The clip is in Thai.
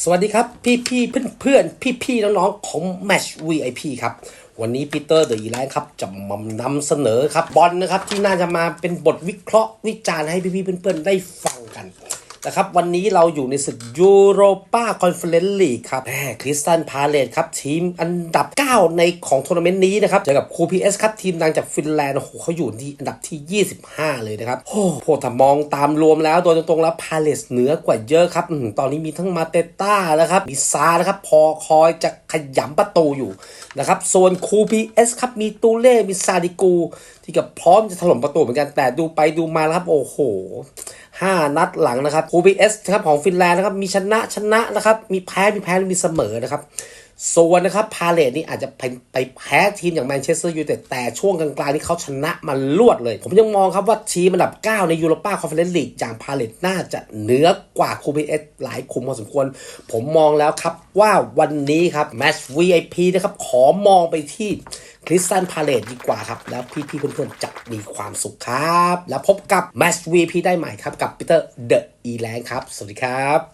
สวัสดีครับ พี่พี่เพื่อนเพื่อนพี่พี่ๆน้องๆของ Match VIP ครับ วันนี้ปีเตอร์เดอะอีแลน์ครับจะมานำเสนอครับบอลนะครับที่น่าจะมาเป็นบทวิเคราะห์วิจารณ์ให้พี่พี่ๆเพื่อนๆได้ฟังกัน นะครับ วันนี้เราอยู่ในศึกยูโรปาคอนเฟอเรนซ์ลีกครับคริสตันพาเลตครับ ทีมอันดับ 9 ในของทัวร์นาเมนต์นี้นะครับเจอกับคูพีเอสครับ ทีมดังจากฟินแลนด์โอ้โหเขาอยู่ที่อันดับที่ 25 เลยนะครับ โอ้โหถ้ามองตามรวมแล้วโดยตรงๆ แล้วพาเลตเหนือกว่าเยอะครับ ตอนนี้มีทั้งมาเตต้าแล้วครับ มีซานะครับ พอคอยจะขยำประตูอยู่นะครับส่วนคูพีเอสครับ มีตูเล่ มีซาดิกู ที่กับพร้อมจะถล่มประตูเหมือนกันแต่ดูไปดูมาแล้วครับ โอ้โห 5 นัดหลังนะครับ OBS นะครับของฟินแลนด์นะครับมีชนะชนะนะครับมีแพ้มีแพ้มีเสมอนะครับส่วนนะครับพาเลตนี่อาจจะไปไปแพ้ทีมอย่างแมนเชสเตอร์ยูไนเต็ดแต่ช่วงกลางๆนี่เขาชนะมันลวดเลย ผมยังมองครับว่าทีมอันดับ 9 ในยูโรปาคอนเฟอเรนซ์ลีกอย่างพาเลตน่าจะเหนือกว่า QPS หลายคุมพอสมควร ผมมองแล้วครับว่าวันนี้ครับแมตช์ VIP นะครับขอมองไปที่ คริสตันพาเลตดีกว่าครับ แล้วพี่ๆเพื่อนๆจะมีความสุขครับ แล้วพบกับแมชวีพีได้ใหม่ครับ กับปีเตอร์เดอะอีแลนครับ สวัสดีครับ